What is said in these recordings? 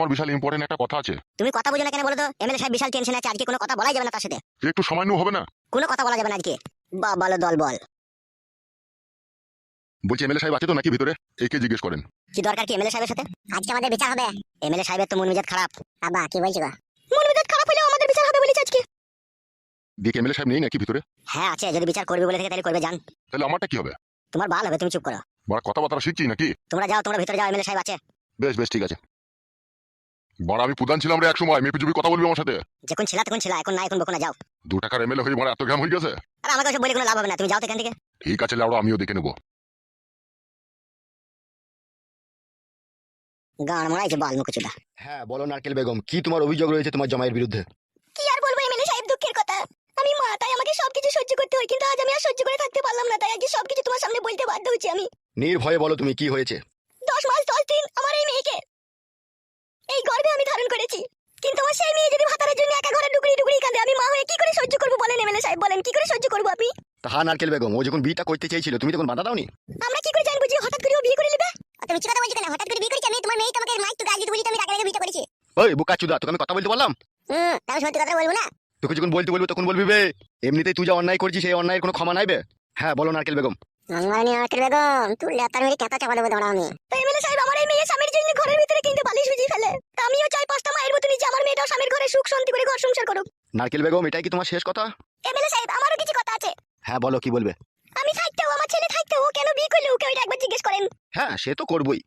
আমার বিশাল ইম্পর্টেন্ট একটা কথা আছে। তুমি কথা বুঝো না কেন বলো তো? এমএলএ সাহেব বিশাল টেনশন আছে আজকে কোনো কথা বলাই যাবে না তার সাথে। একটু সামান্য হবে না? কোনো কথা বলা যাবে না আজকে। বা বলো দল বল। বলছি এমএলএ সাহেব আছে তো নাকি ভিতরে? একে জিজ্ঞেস করেন। কি দরকার কি এমএলএ সাহেবের সাথে? আজকে আমাদের বিচার হবে। এমএলএ সাহেবের তো মন মেজাজ খারাপ। আবা কি বলছো গো? মন মেজাজ খারাপ হলেও আমাদের বিচার হবে বলেছে আজকে। দেখি এমএলএ সাহেব নেই নাকি ভিতরে? হ্যাঁ আছে যদি বিচার করবে বলে থাকে তাহলে করবে জান। তাহলে আমারটা কি হবে? তোমার ভালো হবে তুমি চুপ করো। বড় কথাবার্তা শিখছি নাকি? তোমরা যাও তোমরা ভিতরে যাও এমএলএ সাহেব আছে। বেশ বেশ ঠিক আছে। বড় আমি প্রধান ছিলাম রে এক সময় মেপি জুপি কথা বলবি আমার সাথে? যখন ছিলা তখন ছিলা এখন না এখন বকো না যাও। দু টাকার এমএলএ হয়ে বড় এত গ্রাম হয়ে গেছে? আর আমাকে ওসব বলে কোনো লাভ হবে না তুমি যাও তো এখান থেকে। ঠিক আছে লাউড়া আমিও দেখে নেব। গান মরাইছে বাল হ্যাঁ বলো নারকেল বেগম কি তোমার অভিযোগ রয়েছে তোমার জামাইয়ের বিরুদ্ধে? কি আর বলব এমএলএ সাহেব দুঃখের কথা। আমি মা তাই আমাকে সবকিছু সহ্য করতে হয় কিন্তু আজ আমি আর সহ্য করে থাকতে পারলাম না তাই আজকে সবকিছু তোমার সামনে বলতে বাধ্য হচ্ছি আমি। নির্ভয়ে বলো তুমি কি হয়েছে দশ মাস দশ দিন আমার এই মেয়েকে এই গর্ভে আমি ধারণ করেছি কিন্তু আমার সেই মেয়ে যদি ভাতারের জন্য একা ঘরে ডুকরি ডুকরি কাঁদে আমি মা হয়ে কি করে সহ্য করব বলেন এমএলএ সাহেব বলেন কি করে সহ্য করব আপনি? তাহা নারকেল বেগম ও যখন বিয়েটা করতে চেয়েছিল তুমি তখন বাধা দাওনি? আমরা কি করে জানব যে হঠাৎ করে ও বিয়ে করে নেবে? তুমি মিথ্যা কথা বলছো কেন হঠাৎ করে বিয়ে করেছি আমি তোমার মেয়ে তোমাকে মাইক তো গাল দিতে বলি তো আমি রাগে রাগে বিয়ে করেছি। ওই বুকা চুদা তোকে আমি কথা বলতে বললাম? হুম তাও সত্যি কথা বলব না? তোকে যখন বলতে বলব তখন বলবি বে এমনিতেই তুই যা অন্যায় করছিস সেই অন্যায়ের কোনো ক্ষমা নাইবে হ্যাঁ বলো নারকেল বেগম। রঙমারানি আকের বেগম তুই লেতার মেরে কেতা চাপা দেবো দাঁড়া আমি। তাই এমএলএ সাহেব আমার এই মেয়ে স্বামীর জন্য ঘরের ভিতরে কিনতে বালিশ ভিজিয়ে ফেলে। আমিও চাই পাঁচটা মায়ের মতো নিজে আমার মেয়েটাও স্বামীর ঘরে সুখ শান্তি করে ঘর সংসার করুক। নারকেল বেগম এটাই কি তোমার শেষ কথা? এমএলএ সাহেব আমারও কিছু কথা আছে। হ্যাঁ বলো কি বলবে? আমি থাকতেও আমার ছেলে থাকতেও ও কেন বিয়ে করল? ওকে ওইটা একবার জিজ্ঞেস করেন। হ্যাঁ সে তো করবই।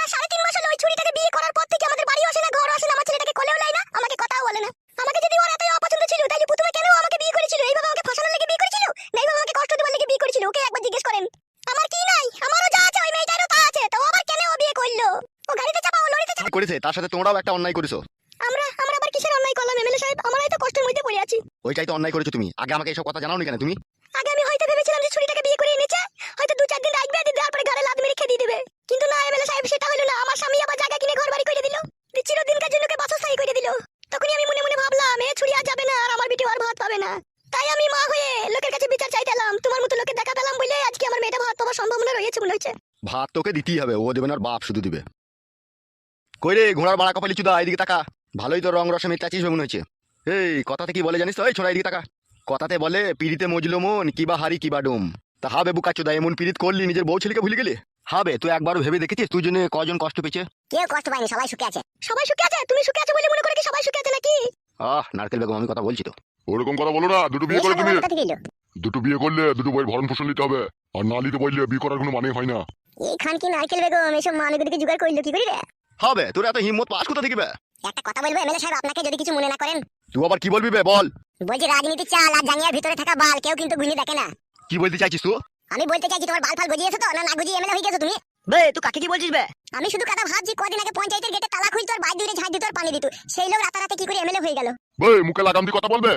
আর সাড়ে তিন মাস হলো ওই ছুরিটাকে বিয়ে করার পর থেকে আমাদের বাড়িও আসে না ঘরও আসে না আমার ছেলেটাকে কোলেও লাই না আমাকে কথাও বলে না। আমাকে যদি ওর এতই অপছন্দ ছিল তাহলে প্রথমে কেন আমাকে বিয়ে করেছিল? এইভাবে আমাকে ফাঁসানোর লেগে বিয়ে করেছিল? না এইভাবে আমাকে কষ্ট দেওয়ার করেছে তার সাথে তোমরাও একটা অন্যায় করেছ। আমরা আমরা আবার কিসের অন্যায় করলাম? এমএলএ সাহেব আমরাই তো কষ্টের মধ্যে পড়ে আছি। ওইটাই তো অন্যায় করেছ তুমি। আগে আমাকে এইসব কথা জানাওনি কেন তুমি? আগে আমি হয়তো ভেবেছিলাম যে ছুরিটাকে বিয়ে করে এনেছে হয়তো দু চার দিন রাখবে দিয়ে দেওয়ার পরে ঘরে লাদ মেরে খেয়ে দিয়ে দেবে। কিন্তু না এমএলএ সাহেব সেটা হলো না। আমার স্বামী আবার জায়গা কিনে ঘর বাড়ি করে দিল। চিরদিনকার জন্য ওকে বাসস্থায়ী করে দিল। তখনই আমি মনে মনে ভাবলাম এ ছুরি আর যাবে না আর আমার বিটি আর ভাত পাবে না। তাই আমি মা হয়ে লোকের কাছে বিচার চাইতাম তোমার মতো লোকে দেখা পেলাম বলে আজকে আমার মেয়েটা ভাত পাওয়ার সম্ভাবনা রয়েছে মনে হচ্ছে। ভাত তোকে দিতেই হবে ও দেবে না বাপ শুধু দিবে। কই রে ঘোড়ার বাড়া কপালি চুদা এইদিকে তাকা। ভালোই তো রং রসে মেটাচিস মনে হচ্ছে এই কথাতে কি বলে জানিস তো? এই ছোড়া এইদিকে তাকা। কথাতে বলে পিড়িতে মজলো মন কিবা হারি কিবা ডুম। তা হবে বুকা চুদা এমন পিড়িত করলি নিজের বউ ছেলেকে ভুলে গেলি? হবে তুই একবারও ভেবে দেখেছিস? তুই জন্য কজন কষ্ট পেয়েছে? কেউ কষ্ট পায়নি সবাই সুখে আছে। সবাই সুখে আছে? তুমি সুখে আছে বলে মনে করে কি সবাই সুখে আছে নাকি? আহ নারকেল বেগম আমি কথা বলছি তো। ওরকম কথা বলো না দুটো বিয়ে করে তুমি? দুটো বিয়ে করলে দুটো বইয়ের ভরণ পোষণ নিতে হবে। আর না নিতে বললে বিয়ে করার কোনো মানে হয় না। এইখান কি নারকেল বেগম এসব মানুষগুলিকে জোগাড় করল কি করি রে হবে তোর এত হিম্মত পাস কোথা থেকে বে? একটা কথা বলব এমএলএ সাহেব আপনাকে যদি কিছু মনে না করেন। তুই আবার কি বলবি বে বল। বলছি রাজনীতি চাল আর জাঙ্গিয়ার ভিতরে থাকা বাল কেউ কিন্তু গুনি দেখে না। কি বলতে চাইছিস তুই? আমি বলতে চাইছি তোমার বাল ফাল গজিয়েছো তো না না গজিয়ে এমএলএ হয়ে গেছো তুমি? বে তুই কাকে কি বলছিস বে? আমি শুধু কথা ভাবছি কদিন আগে পঞ্চায়েতের গেটে তালা খুলতো আর বাইরে ঝাঁট দিত আর পানি দিত। সেই লোক রাতারাতে কি করে এমএলএ হয়ে গেল? বে মুখে লাগাম দিয়ে কথা বলবে।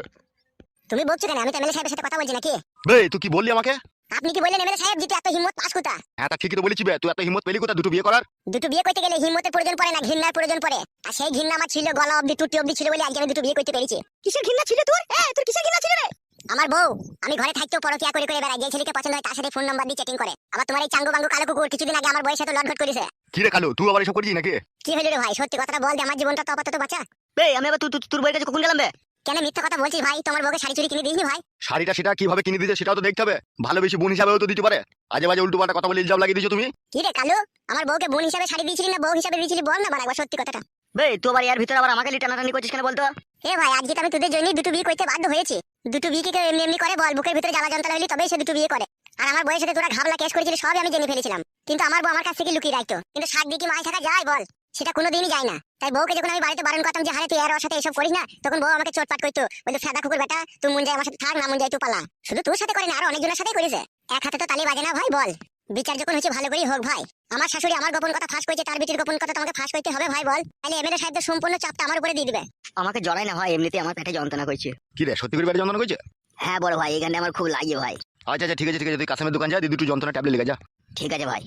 তুমি বলছো কেন? আমি তো এমএলএ সাহেবের সাথে কথা বলছি নাকি? বে তুই কি বললি আমাকে? আপনি কি বললেন এমএলএ সাহেব যেটা এত হিম্মত পাস কোথা হ্যাঁ তা ঠিকই তো বলেছি বে তুই এত হিম্মত পেলি কোথা দুটো বিয়ে করার? দুটো বিয়ে করতে গেলে হিম্মতের প্রয়োজন পড়ে না ঘৃণার প্রয়োজন পড়ে। আর সেই ঘৃণা আমার ছিল গলা অবধি টুটি অবধি ছিল বলে আজকে আমি দুটো বিয়ে করতে পেরেছি। কিসের ঘৃণা ছিল তোর? এ তোর কিসের ঘৃণা ছিল রে? আমার বউ আমি ঘরে থাকতেও পরকিয়া করে করে বেড়াই যে ছেলেকে পছন্দ হয় তার সাথে ফোন নাম্বার দিয়ে চ্যাটিং করে। আবার তোমার এই চাঙ্গু বাঙ্গু কালো কুকুর কিছুদিন আগে আমার বউয়ের সাথে লটঘট করেছে। কি রে কালু তুই আবার এসব করছিস নাকি? কি হলো রে ভাই সত্যি কথাটা বল দে আমার জীবনটা তো আপাতত বাঁচা। বে আমি আবার তুই তুই- তোর বইয়ের কাছে কখন গেলাম বে? কেন মিথ্যা কথা বলছিস ভাই? তোমার বউকে শাড়ি চুরি কিনে দিসনি ভাই? শাড়িটা সেটা কীভাবে কিনে দিতে সেটাও তো দেখতে হবে। ভালোবেসে বোন হিসাবেও তো দিতে পারে। আজে বাজে উল্টো পাল্টা কথা বলে ইলজাম লাগিয়ে দিয়েছ তুমি? কি রে কালু? আমার বউকে বোন হিসাবে শাড়ি দিয়েছিলি না বউ হিসাবে দিয়েছিলি বল না বাড়া একবার সত্যি কথাটা। বে তুই আবার এর ভিতরে আবার আমাকে টানাটানি করছিস কেন বলতো? এ ভাই আজকে তো আমি তোদের জন্যই দুটো বিয়ে করতে বাধ্য হয়েছি। দুটো বিয়ে কি কেউ এমনি এমনি করে? বল বুকের ভিতরে জ্বালা যন্ত্রণা হলি তবেই সে দুটো বিয়ে করে। আর আমার বয়সের সাথে তোরা ঘাবলা কেস করেছিলি সবই আমি জেনে ফেলেছিলাম। কিন্তু আমার বউ আমার কাছ থেকে লুকিয়ে রাখতো। কিন্তু শাক দিয়ে কি মাছ থাকা যায় বল? সেটা কোনোদিনই যায় না। তাই বউকে যখন আমি বাড়িতে বারণ করতাম যে হারে তুই আর ওর সাথে এসব করিস না তখন বউ আমাকে চোটপাট করতো। বলতো ফেদা কুকুর বেটা তুই মন যায় আমার সাথে থাক না মন যায় তুই পালা। শুধু তোর সাথে করে না আরও অনেকজনের সাথে করেছে। এক হাতে তো তালি বাজে না ভাই বল। বিচার যখন হচ্ছে ভালো করেই হোক ভাই। আমার শাশুড়ি আমার গোপন কথা ফাঁস করেছে তার বিটির গোপন কথা তোমাকে ফাঁস করতে হবে ভাই বল। তাহলে এমএলএ সাহেবদের সম্পূর্ণ চাপটা আমার উপরে দিয়ে দিবে। আমাকে জড়াই না ভাই এমনিতে আমার পেটে যন্ত্রণা করছে। কি রে সত্যি করে বাড়ি যন্ত্রণা করছে? হ্যাঁ বড় ভাই এখানে আমার খুব লাগে ভাই। আচ্ছা আচ্ছা ঠিক আছে ঠিক আছে তুই কাসেমের দোকান যা দিয়ে দুটো যন্ত্রণা ট্যাবলেট লেগে যা। ঠিক আছে ভাই।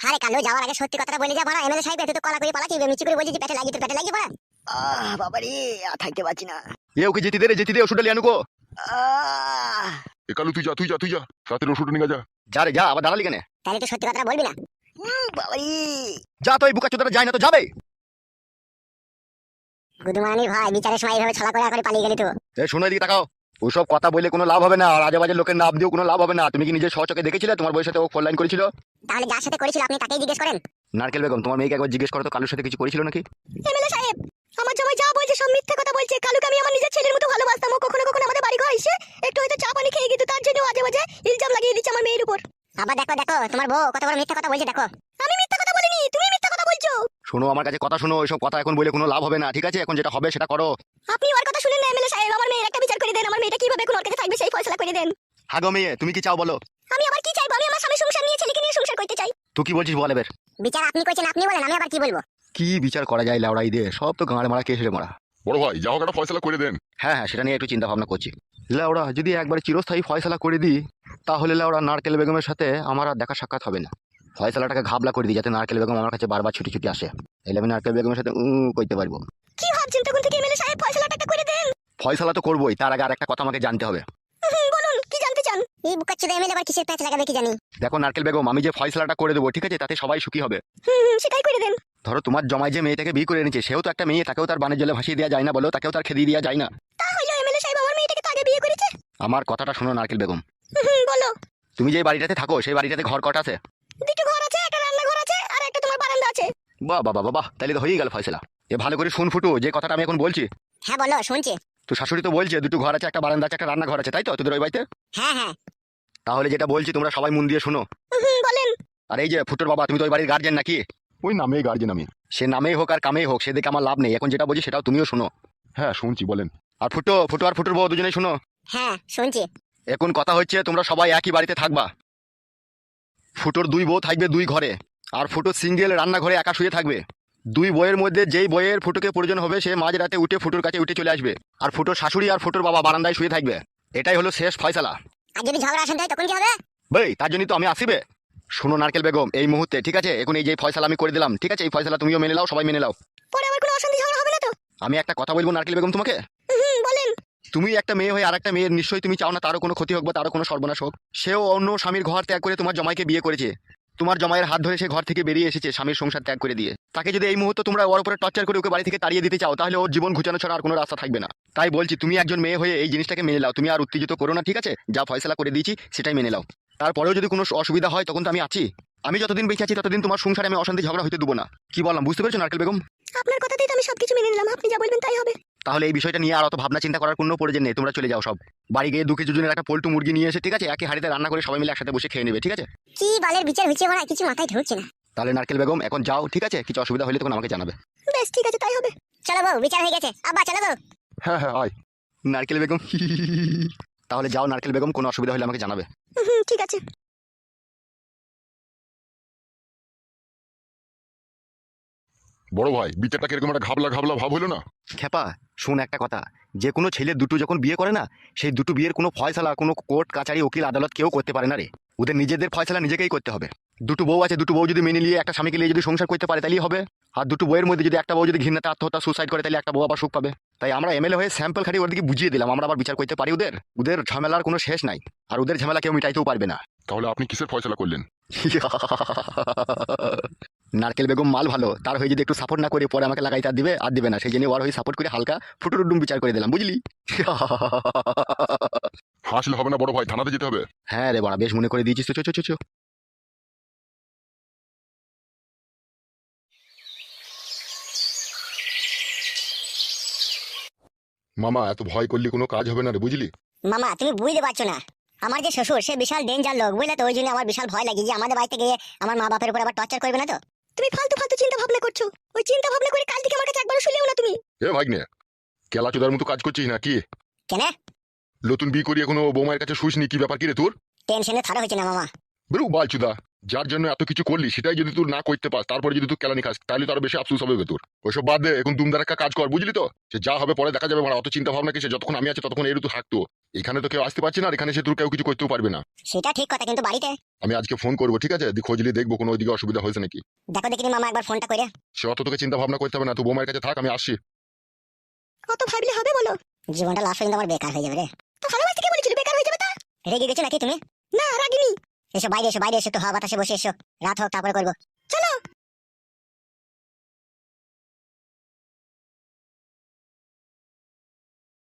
আরে কালো যাওয়ার আগে সত্যি কথাটা বলে যা বড় এমএলএ সাহেব এত তো কলা করে পালাচ্ছি মিচি করে বলছি যে পেটে লাগিয়ে তোর পেটে লাগিয়ে বড় আহ বাবা রে আর থাকতে পারছি না। এ ওকে যেতে দে রে যেতে দে ওষুধটা লিয়ে আনুকো এ কালু তুই যা তুই যা তুই যা রাতের ওষুধ নিয়ে যা। যা রে যা আবার দাঁড়ালি কেন? তাহলে তো সত্যি কথাটা বলবি না? বাবা রে যা তো এই বুকা চোদাটা যায় না তো যাবে। গুদুমানির ভাই বিচারের সময় এইভাবে ছলা করে করে পালিয়ে গেলি তো। এ শোনো এদিকে তাকাও। ওসব কথা বলে কোনো লাভ হবে না আর আজে বাজে লোকের নাম দিয়েও কোনো লাভ হবে না। তুমি কি নিজের সচকে দেখেছিলে? তোমার বইয়ের সাথে ও ফোন লাইন করেছিল? তাহলে যার সাথে করেছিল আপনি তাকেই জিজ্ঞেস করেন? নারকেল বেগম তোমার মেয়েকে একবার জিজ্ঞেস করো তো কালুর সাথে কিছু করেছিল নাকি? এমএলএ সাহেব আমার জামাই যা বলছে সব মিথ্যা কথা বলছে। কালুকে আমি আমার নিজের ছেলের মতো ভালোবাসতাম ও কখনো কখনো আমাদের বাড়ি ঘর এসে একটু হয়তো চা পানি খেয়ে গেছে তার জন্য আজে বাজে ইলজাম লাগিয়ে দিচ্ছে আমার মেয়ের উপর। আবার দেখো দেখো তোমার বউ কত বড় মিথ্যা কথা বলছে দেখো। আমি মিথ্যা কথা বলিনি তুমি মিথ্যা কথা বলছো? শোনো আমার কাছে কথা শোনো ওইসব কথা এখন বলে কোনো লাভ হবে না ঠিক আছে? এখন যেটা হবে সেটা করো। আপনি ওর কথা শুনেন না এমএলএ সাহেব। আমার মেয়ের একটা বিচার করে দেন আমার মেয়েটা কীভাবে এখন ওর কাছে থাকবে সেই ফয়সালা করে দেন। হাগো মেয়ে তুমি কি চাও বলো? আমি আবার কি চাইব আমি আমার স্বামী সংসার নিয়ে ছেলেকে নিয়ে সংসার করতে চাই। তুই কি বলছিস বল এবার? বিচার আপনি কইছেন আপনি বলেন আমি আবার কি বলব? কি বিচার করা যায় লাউড়াই দিয়ে সব তো গাঁড়ে মারা কেসে মারা। বড় ভাই যা হোক একটা ফয়সলা করে দেন। হ্যাঁ হ্যাঁ সেটা নিয়ে একটু চিন্তা ভাবনা করছি। লাউড়া যদি একবার চিরস্থায়ী ফয়সালা করে দিই তাহলে লাউড়া নারকেল বেগমের সাথে আমার আর দেখা সাক্ষাৎ হবে না। ফয়সালাটাকে ঘাবলা করে দিই যাতে নারকেল বেগম আমার কাছে বারবার ছুটি ছুটি আসে। এলে আমি নারকেল বেগমের সাথে উঁ করতে পারব। কি ভাবছেন তখন থেকে এমএলএ সাহেব? ফয়সালাটা একটা করে দেন। ফয়সালা তো করবোই তার আগে আর একটা কথা আমাকে জানতে হবে। বলুন কি জানতে চান? এই বুকাচ্চুদা এমএলএ আবার কিসের প্যাচ লাগাবে কি জানি? দেখো নারকেল বেগম আমি যে ফয়সালাটা করে দেবো ঠিক আছে? তাতে সবাই সুখী হবে। হুম সেটাই করে দেন। ধরো তোমার জমায় যে মেয়েটাকে বিয়ে করে এনেছে সেও তো একটা মেয়ে তাকেও তার বানের জলে ভাসিয়ে দেওয়া যায় না বলো তাকেও তার খেদিয়ে দেওয়া যায় না। তা এমএলএ সাহেব আমার মেয়েটাকে তো আগে বিয়ে করেছে? আমার কথাটা শোনো নারকেল বেগম। বলো। তুমি যে বাড়িটাতে থাকো সেই বাড়িটাতে ঘর কটা আছে? দুটো ঘর আছে একটা রান্নাঘর আছে আর একটা তোমার বারান্দা আছে। বাহ বাহ বাহ বাহ তাহলে তো হয়েই গেল ফয়সলা। এ ভালো করে শুন ফুটু যে কথাটা আমি এখন বলছি। হ্যাঁ বলো শুনছি। তো শাশুড়ি তো বলছে দুটো ঘর আছে একটা বারান্দা আছে একটা রান্নাঘর আছে তাই তো তোদের ওই বাড়িতে? হ্যাঁ হ্যাঁ। তাহলে যেটা বলছি তোমরা সবাই মন দিয়ে শোনো। বলেন। আর এই যে ফুটোর বাবা তুমি তো ওই বাড়ির গার্জেন নাকি? ওই নামে গার্জেন আমি। সে নামেই হোক আর কামেই হোক সেদিকে আমার লাভ নেই। এখন যেটা বলছি সেটাও তুমিও শোনো। হ্যাঁ শুনছি বলেন। আর ফুটো ফুটো আর ফুটোর বউ দুজনেই শোনো। হ্যাঁ শুনছি। এখন কথা হচ্ছে তোমরা সবাই একই বাড়িতে থাকবা। ফুটোর দুই বউ থাকবে দুই ঘরে আর ফুটো সিঙ্গেল রান্নাঘরে একা শুয়ে থাকবে। দুই বইয়ের মধ্যে যেই বইয়ের ফুটোকে প্রয়োজন হবে সে মাঝ রাতে উঠে ফুটোর কাছে উঠে চলে আসবে আর ফুটোর শাশুড়ি আর ফুটোর বাবা বারান্দায় শুয়ে থাকবে। এটাই হলো শেষ ফয়সালা। আর যদি ঝগড়া আসেন তখন কি হবে? ভাই তার জন্যই তো আমি আসিবে। শোনো নারকেল বেগম এই মুহূর্তে ঠিক আছে? এখন এই যে ফয়সালা আমি করে দিলাম ঠিক আছে? এই ফয়সালা তুমিও মেনে নাও সবাই মেনে নাও। পরে আবার কোনো অশান্তি ঝগড়া হবে না তো? আমি একটা কথা বলব নারকেল বেগম তোমাকে? তুমি একটা মেয়ে হয়ে আর একটা মেয়ের নিশ্চয়ই তুমি চাও না তারও কোনো ক্ষতি হোক বা তারও কোনো সর্বনাশ হোক। সেও অন্য স্বামীর ঘর ত্যাগ করে তোমার জমাইকে বিয়ে করেছে। তোমার জমাইয়ের হাত ধরে সে ঘর থেকে বেরিয়ে এসেছে স্বামীর সংসার ত্যাগ করে দিয়ে। তাকে যদি এই মুহূর্তে তোমরা ওর উপরে টর্চার করে ওকে বাড়ি থেকে তাড়িয়ে দিতে চাও, তাহলে ওর জীবন ঘুচানো ছাড়া আর কোনো রাস্তা থাকবে না। তাই বলছি, তুমি একজন মেয়ে হয়ে এই জিনিসটাকে মেনে নাও। তুমি আর উত্তেজিত করো না, ঠিক আছে? যা ফয়সলা করে দিয়েছি, সেটাই মেনে নাও। তারপরেও যদি কোনো অসুবিধা হয়, তখন তো আমি আছি। আমি যতদিন বেঁচে আছি, ততদিন তোমার সংসারে আমি অশান্তি ঝগড়া হতে দেবো না। কি বললাম, বুঝতে পেরেছ নারকেল বেগম? আপনার কথাতেই তো আমি সবকিছু মেনে নিলাম। আপনি যা বলবেন তাই হবে। তাহলে এই বিষয়টা নিয়ে আর অত ভাবনা চিন্তা করার কোনো প্রয়োজন নেই। তোমরা চলে যাও সব। বাড়ি গিয়ে দু কেজি ওজনের একটা পোল্টু মুরগি নিয়ে এসে ঠিক আছে? একই হাড়িতে রান্না করে সবাই মিলে একসাথে বসে খেয়ে নেবে ঠিক আছে? কি বালের বিচার হচ্ছে বড় কিছু মাথায় ঢুকছে না। তাহলে নারকেল বেগম এখন যাও ঠিক আছে? কিছু অসুবিধা হলে তখন আমাকে জানাবে। বেশ ঠিক আছে তাই হবে। চলো বউ বিচার হয়ে গেছে। আব্বা চলো বউ। হ্যাঁ হ্যাঁ আয়। নারকেল বেগম তাহলে যাও নারকেল বেগম কোনো অসুবিধা হলে আমাকে জানাবে। হুম ঠিক আছে। বড় ভাই বিচারটা কীরকম একটা ঘাবলা ঘাবলা ভাব হলো না? খেপা শুন একটা কথা যে কোনো ছেলে দুটো যখন বিয়ে করে না সেই দুটো বিয়ের কোনো ফয়সালা কোনো কোর্ট কাছারি উকিল আদালত কেউ করতে পারে না রে। ওদের নিজেদের ফয়সালা নিজেকেই করতে হবে। দুটো বউ আছে দুটো বউ যদি মেনে নিয়ে একটা স্বামীকে নিয়ে যদি সংসার করতে পারে তাহলেই হবে। আর দুটো বউয়ের মধ্যে যদি একটা বউ যদি ঘৃণাতে আত্মহত্যা সুসাইড করে তাহলে একটা বউ আবার সুখ পাবে। তাই আমরা এমএলএ হয়ে স্যাম্পল খাটি ওদেরকে বুঝিয়ে দিলাম আমরা আবার বিচার করতে পারি ওদের। ওদের ঝামেলার কোনো শেষ নাই আর ওদের ঝামেলা কেউ মিটাইতেও পারবে না। তাহলে আপনি কিসের ফয়সলা করলেন? নারকেল বেগম মাল ভালো। তার হয়ে যদি একটু সাপোর্ট না করে পরে আমাকে লাগাইতে আর দিবে আর দিবে না। সেই জন্য ওর হয়ে সাপোর্ট করে হালকা ফুটুরুডুম বিচার করে দিলাম বুঝলি? হাসলে হবে না বড় ভাই থানাতে যেতে হবে। হ্যাঁ রে বড়া বেশ মনে করে দিয়েছিস তো চো চো চো, চো। মামা এত ভয় করলে কোনো কাজ হবে না রে বুঝলি? মামা তুমি বুঝতে পারছ না। আমার যে শ্বশুর সে বিশাল ডেঞ্জার লোক বুঝলে তো? ওই জন্য আমার বিশাল ভয় লাগে যে আমাদের বাড়িতে গিয়ে আমার মা বাপের উপর আবার টর্চার করবে না তো? তুমি ফালতু ফালতু চিন্তা ভাবনা করছ। ওই চিন্তা ভাবনা করে কাল থেকে আমার কাছে একবারও শুনেও না তুমি। এ ভাগ্নে কেলা চোদার মতো কাজ করছিস না কি কেন? নতুন বিয়ে করি এখনও বৌমায়ের কাছে শুসনি কি ব্যাপার কি রে তোর? টেনশনে থারা হয়েছে না মামা। বেরু বালচুদা। যার জন্য এত কিছু করলি সেটাই যদি তুই না করতে পার তারপরে যদি তুই কেলানি খাস তাহলে তো আরও বেশি আফসোস হবে তোর। ওইসব বাদ দে এখন দুমদারাক্কা কাজ কর বুঝলি তো? সে যা হবে পরে দেখা যাবে মানে অত চিন্তা ভাবনা কিসে যতক্ষণ আমি আছি ততক্ষণ এর তো থাকতো এখানে তো কেউ আসতে পারছি না আর এখানে সে তোর কেউ কিছু করতেও পারবে না। সেটা ঠিক কথা কিন্তু বাড়িতে? আমি আজকে ফোন করব ঠিক আছে? দি খোঁজলি দেখব কোনো ওইদিকে অসুবিধা হয়েছে নাকি। দেখো দেখিনি মামা একবার ফোনটা করে সে অত তোকে চিন্তা ভাবনা করতে হবে না তুই বৌমায়ের কাছে থাক আমি আসছি। কত ভাবলে হবে বলো? জীবনটা লাস্ট পর্যন্ত আমার বেকার হয়ে যাবে রে। তো ভালোবাসতে কে বলেছিল বেকার হয়ে যাবে তা? রেগে গেছো নাকি তুমি? না রাগিনি। এসো বাইরে এসো বাইরে এসো একটু, হাওয়া বাতাসে বসে এসো। রাত হোক, তারপরে করব। চলো!